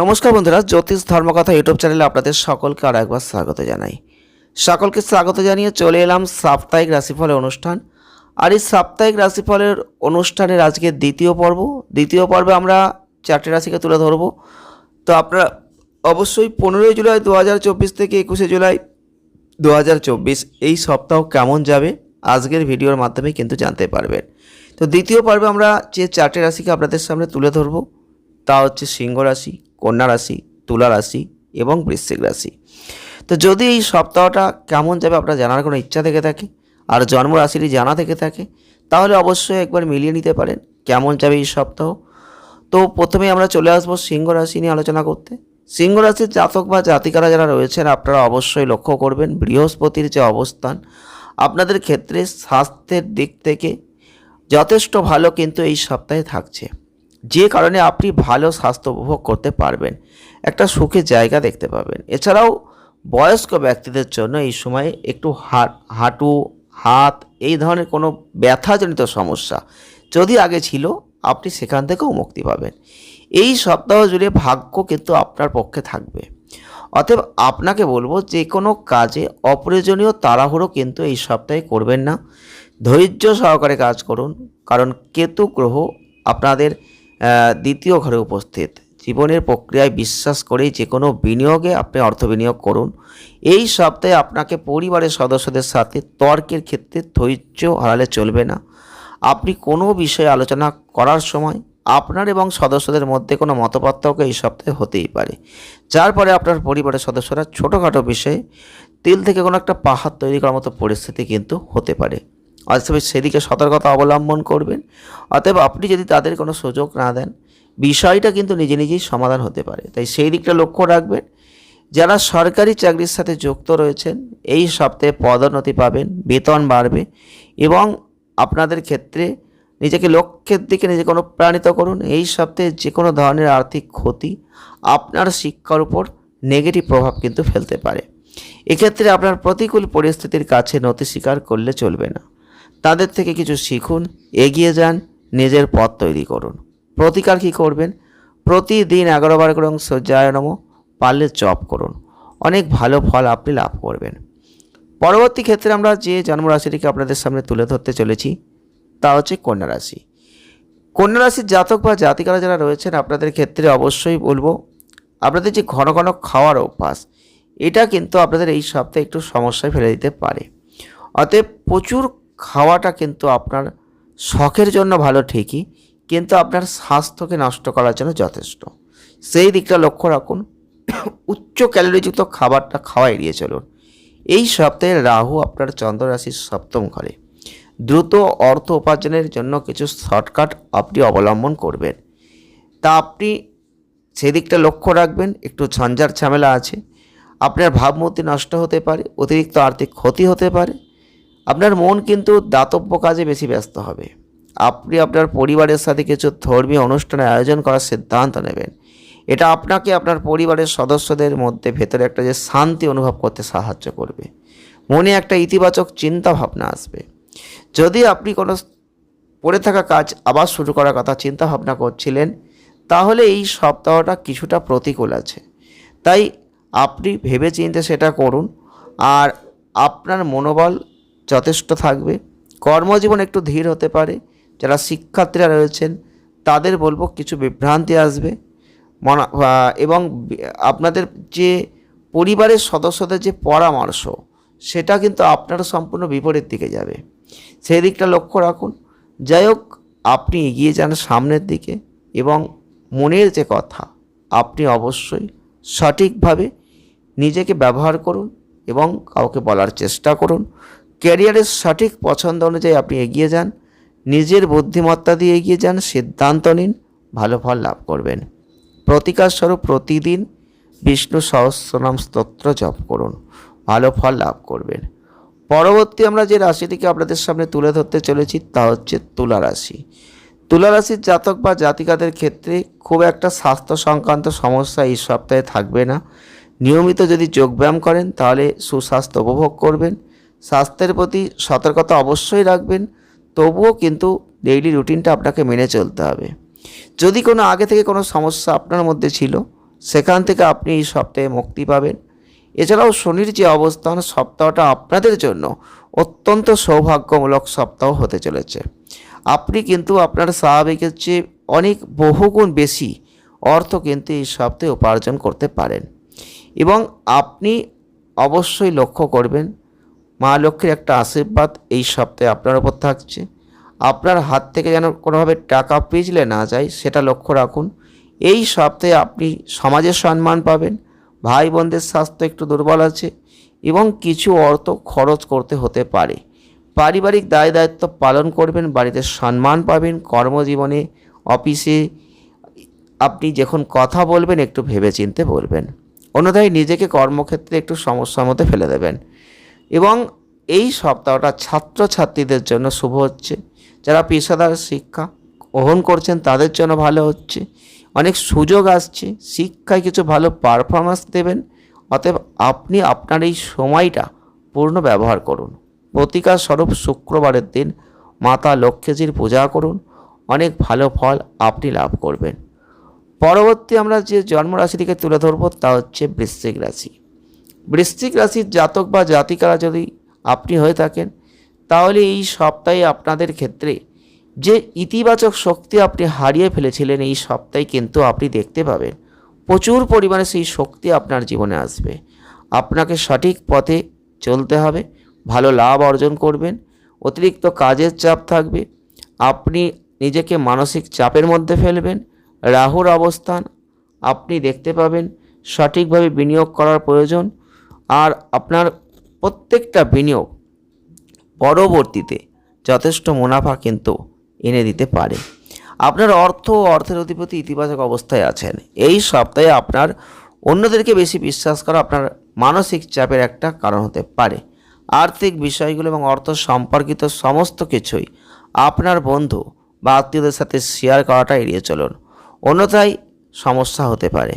নমস্কার বন্ধুরা, জ্যোতিষ ধর্মকথা ইউটিউব চ্যানেলে আপনাদের সকলকে আর একবার স্বাগত জানাই। সকলকে স্বাগত জানিয়ে চলে এলাম সাপ্তাহিক রাশিফলের অনুষ্ঠান। আর এই সাপ্তাহিক রাশিফলের অনুষ্ঠানের আজকে দ্বিতীয় পর্ব। দ্বিতীয় পর্বে আমরা চারটে রাশিকে তুলে ধরব। তো আপনারা অবশ্যই পনেরোই জুলাই দু হাজার চব্বিশ থেকে একুশে জুলাই দু হাজার চব্বিশ এই সপ্তাহ কেমন যাবে আজকের ভিডিওর মাধ্যমে কিন্তু জানতে পারবেন। তো দ্বিতীয় পর্বে আমরা যে চারটে রাশিকে আপনাদের সামনে তুলে ধরবো, তা হচ্ছে সিংহ রাশি। কন্যা রাশি, তুলা রাশি এবং বৃশ্চিক রাশি। তো যদি এই সপ্তাহটা কেমন যাবে আপনার জানার কোনো ইচ্ছা থেকে থাকে, আর জন্ম রাশিটি জানা থেকে থাকে, তাহলে অবশ্যই একবার মিলিয়ে নিতে পারেন কেমন যাবে এই সপ্তাহ। তো প্রথমে আমরা চলে আসব সিংহ রাশি নিয়ে আলোচনা করতে। সিংহ রাশির জাতক বা জাতিকারা যারা রয়েছেন, আপনারা অবশ্যই লক্ষ্য করবেন বৃহস্পতির যে অবস্থান, আপনাদের ক্ষেত্রে স্বাস্থ্যের দিক থেকে যথেষ্ট ভালো কিন্তু এই সপ্তাহে থাকছে। যে কারণে আপনি ভালো স্বাস্থ্য উপভোগ করতে পারবেন। একটা সুখের জায়গা দেখতে পাবেন। এছাড়াও বয়স্ক ব্যক্তিদের জন্য এই সময় একটু হাট হাত এই ধরনের কোনো ব্যথাজনিত সমস্যা যদি আগে ছিল, আপনি সেখান থেকেও মুক্তি পাবেন। এই সপ্তাহ জুড়ে ভাগ্য কিন্তু আপনার পক্ষে থাকবে। অতএব আপনাকে বলব যে কোনো কাজে অপ্রয়োজনীয় তাড়াহুড়ো কিন্তু এই সপ্তাহে করবেন না। ধৈর্য সহকারে কাজ করুন। কারণ কেতু গ্রহ আপনাদের দ্বিতীয় ঘরে উপস্থিত। জীবনের প্রক্রিয়ায় বিশ্বাস করেই যে কোনো বিনিয়োগে আপনি অর্থ বিনিয়োগ করুন। এই সপ্তাহে আপনাকে পরিবারের সদস্যদের সাথে তর্কের ক্ষেত্রে ধৈর্য হারালে চলবে না। আপনি কোনো বিষয়ে আলোচনা করার সময় আপনার এবং সদস্যদের মধ্যে কোনো মতপার্থক্য এই সপ্তাহে হতেই পারে। যার পরে আপনার পরিবারের সদস্যরা ছোটোখাটো বিষয়ে তিল থেকে কোনো একটা পাহাড় তৈরি করার মতো পরিস্থিতি কিন্তু হতে পারে। অতএব সেদিকে সতর্কতা অবলম্বন করবেন। অতএব আপনি যদি তাদের কোনো সুযোগ না দেন, বিষয়টা কিন্তু নিজে নিজেই সমাধান হতে পারে। তাই সেই দিকটা লক্ষ্য রাখবেন। যারা সরকারি চাকরির সাথে যুক্ত রয়েছেন, এই সপ্তাহে পদোন্নতি পাবেন, বেতন বাড়বে এবং আপনাদের ক্ষেত্রে নিজেকে লক্ষ্যের দিকে নিজেকে অনুপ্রাণিত করুন। এই সপ্তাহে যে কোনো ধরনের আর্থিক ক্ষতি আপনার শিক্ষার উপর নেগেটিভ প্রভাব কিন্তু ফেলতে পারে। এক্ষেত্রে আপনার প্রতিকূল পরিস্থিতির কাছে নতি স্বীকার করলে চলবে না। তাদের থেকে কিছু শিখুন, এগিয়ে যান, নিজের পথ তৈরি করুন। প্রতিকার কী করবেন? প্রতিদিন এগারো বার করে সূর্যায় নম, পারলে জপ করুন। অনেক ভালো ফল আপনি লাভ করবেন। পরবর্তী ক্ষেত্রে আমরা যে জন্মরাশিটিকে আপনাদের সামনে তুলে ধরতে চলেছি, তা হচ্ছে কন্যা রাশি। কন্যা রাশির জাতক বা জাতিকারা যারা রয়েছেন, আপনাদের ক্ষেত্রে অবশ্যই বলব, আপনাদের যে ঘন ঘন খাওয়ার অভ্যাস, এটা কিন্তু আপনাদের এই সপ্তাহে একটু সমস্যায় ফেলে দিতে পারে। অতএব প্রচুর খাওয়াটা কিন্তু আপনার শখের জন্য ভালো ঠিকই, কিন্তু আপনার স্বাস্থ্যকে নষ্ট করার জন্য যথেষ্ট। সেই দিকটা লক্ষ্য রাখুন, উচ্চ ক্যালোরিযুক্ত খাবারটা খাওয়া এড়িয়ে চলুন। এই সপ্তাহে রাহু আপনার চন্দ্র রাশির সপ্তম ঘরে। দ্রুত অর্থ উপার্জনের জন্য কিছু শর্টকাট আপনি অবলম্বন করবেন। তা আপনি সেদিকটা লক্ষ্য রাখবেন, একটু ঝঞ্ঝার ঝামেলা আছে। আপনার ভাবমূর্তি নষ্ট হতে পারে, অতিরিক্ত আর্থিক ক্ষতি হতে পারে। আপনার মন কিন্তু দাতব্য কাজে বেশি ব্যস্ত হবে। আপনি আপনার পরিবারের সাথে কিছু ধর্মীয় অনুষ্ঠানের আয়োজন করার সিদ্ধান্ত নেবেন। এটা আপনাকে আপনার পরিবারের সদস্যদের মধ্যে ভেতরে একটা যে শান্তি অনুভব করতে সাহায্য করবে। মনে একটা ইতিবাচক চিন্তা ভাবনা আসবে। যদি আপনি কোনো পড়ে থাকা কাজ আবার শুরু করার কথা চিন্তা ভাবনা করছিলেন, তাহলে এই সপ্তাহটা কিছুটা প্রতিকূল আছে। তাই আপনি ভেবে চিন্তে সেটা করুন। আর আপনার মনোবল যথেষ্ট থাকবে। কর্মজীবন একটু ধীর হতে পারে। যারা শিক্ষার্থীরা রয়েছেন, তাদের বলব কিছু বিভ্রান্তি আসবে। মনা এবং আপনাদের যে পরিবারের সদস্যদের যে পরামর্শ, সেটা কিন্তু আপনার সম্পূর্ণ বিপরীত দিকে যাবে। সেই দিকটা লক্ষ্য রাখুন। যাই হোক, আপনি এগিয়ে যান সামনের দিকে এবং মনের যে কথা, আপনি অবশ্যই সঠিকভাবে নিজেকে ব্যবহার করুন এবং কাউকে বলার চেষ্টা করুন। ক্যারিয়ারের সঠিক পছন্দ অনুযায়ী আপনি এগিয়ে যান, নিজের বুদ্ধিমত্তা দিয়ে এগিয়ে যান, সিদ্ধান্ত নিন, ভালো ফল লাভ করবেন। প্রতিকার স্বরূপ প্রতিদিন বিষ্ণু সহস্রনাম স্তোত্র জপ করুন, ভালো ফল লাভ করবেন। পরবর্তী আমরা যে রাশিটিকে আপনাদের সামনে তুলে ধরতে চলেছি তা হচ্ছে তুলা রাশি। তুলা রাশির জাতক বা জাতিকাদের ক্ষেত্রে খুব একটা স্বাস্থ্য সংক্রান্ত সমস্যা এই সপ্তাহে থাকবে না। নিয়মিত যদি যোগব্যায়াম করেন তাহলে সুস্বাস্থ্য উপভোগ করবেন স্বাস্থ্যের প্রতি সতর্কতা অবশ্যই রাখবেন, তবুও কিন্তু ডেইলি রুটিনটা আপনাকে মেনে চলতে হবে। যদি কোনো আগে থেকে কোনো সমস্যা আপনার মধ্যে ছিল, সেখান থেকে আপনি এই সপ্তাহে মুক্তি পাবেন। এছাড়াও শনির যে অবস্থান, সপ্তাহটা আপনাদের জন্য অত্যন্ত সৌভাগ্যমূলক সপ্তাহ হতে চলেছে। আপনি কিন্তু আপনার স্বাভাবিকের চেয়ে অনেক বহুগুণ বেশি অর্থ কিন্তু এই সপ্তাহে উপার্জন করতে পারেন। এবং আপনি অবশ্যই লক্ষ্য করবেন মা লক্ষ্মীর একটা আশীর্বাদ এই সপ্তাহে আপনার ওপর থাকছে। আপনার হাত থেকে যেন কোনোভাবে টাকা পিছলে না যায়, সেটা লক্ষ্য রাখুন। এই সপ্তাহে আপনি সমাজের সম্মান পাবেন ভাই বোনদের স্বাস্থ্য একটু দুর্বল আছে এবং কিছু অর্থ খরচ করতে হতে পারে। পারিবারিক দায় দায়িত্ব পালন করবেন, বাড়িতে সম্মান পাবেন, কর্মজীবনে, অফিসে আপনি যখন কথা বলবেন, একটু ভেবেচিন্তে বলবেন। অন্যথায় নিজেকে কর্মক্ষেত্রে একটু সমস্যার মধ্যে ফেলে দেবেন। এবং এই সপ্তাহটা ছাত্রছাত্রীদের জন্য শুভ হচ্ছে। যারা পেশাদার শিক্ষা গ্রহণ করছেন, তাদের জন্য ভালো হচ্ছে। অনেক সুযোগ আসছে, শিক্ষায় কিছু ভালো পারফরমেন্স দেবেন। অতএব আপনি আপনার এই সময়টা পূর্ণ ব্যবহার করুন। প্রতিকার স্বরূপ শুক্রবারের দিন মাতা লক্ষ্মীজির পূজা করুন। অনেক ভালো ফল আপনি লাভ করবেন। পরবর্তী আমরা যে জন্মরাশিটিকে তুলে ধরবো, তা হচ্ছে বৃশ্চিক রাশি। বৃশ্চিক রাশির জাতক বা জাতিকারা যদি আপনি হয়ে থাকেন, তাহলে এই সপ্তাহে আপনাদের ক্ষেত্রে যে ইতিবাচক শক্তি আপনি হারিয়ে ফেলেছিলেন, এই সপ্তাহে কিন্তু আপনি দেখতে পাবেন। প্রচুর পরিমাণে সেই শক্তি আপনার জীবনে আসবে। আপনাকে সঠিক পথে চলতে হবে, ভালো লাভ অর্জন করবেন, অতিরিক্ত কাজের চাপ থাকবে, আপনি নিজেকে মানসিক চাপের মধ্যে ফেলবেন, রাহুর অবস্থান আপনি দেখতে পাবেন, সঠিকভাবে বিনিয়োগ করার প্রয়োজন আর আপনার প্রত্যেকটা বিনিয়োগ পরবর্তীতে যথেষ্ট মুনাফা কিন্তু এনে দিতে পারে। আপনার অর্থ ও অর্থের অধিপতি ইতিবাচক অবস্থায় আছেন। এই সপ্তাহে আপনার অন্যদেরকে বেশি বিশ্বাস করা আপনার মানসিক চাপের একটা কারণ হতে পারে। আর্থিক বিষয়গুলো এবং অর্থ সম্পর্কিত সমস্ত কিছুই আপনার বন্ধু বা আত্মীয়দের সাথে শেয়ার করাটা এড়িয়ে চলুন। অন্যথায় সমস্যা হতে পারে।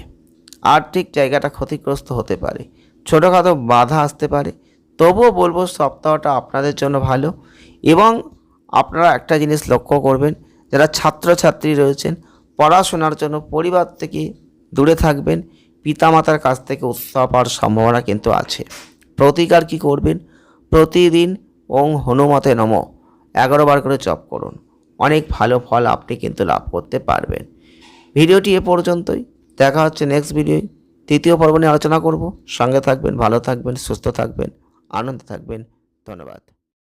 আর্থিক জায়গাটা ক্ষতিগ্রস্ত হতে পারে। ছোটোখাটো বাধা আসতে পারে। তবুও বলব সপ্তাহটা আপনাদের জন্য ভালো এবং আপনারা একটা জিনিস লক্ষ্য করবেন, যারা ছাত্রছাত্রী রয়েছেন, পড়াশোনার জন্য পরিবার থেকে দূরে থাকবেন, পিতামাতার কাছ থেকে উৎসাহ পাওয়ার সম্ভাবনা কিন্তু আছে। প্রতিকার কি করবেন? প্রতিদিন ওং হনুমতে নম, এগারো বার করে জপ করুন, অনেক ভালো ফল আপনি কিন্তু লাভ করতে পারবেন। ভিডিওটি এ পর্যন্তই, দেখা হচ্ছে নেক্সট ভিডিওয় তৃতীয় পর্ব নিয়ে আলোচনা করব। সঙ্গে থাকবেন ভালো থাকবেন সুস্থ থাকবেন আনন্দ থাকবেন। ধন্যবাদ।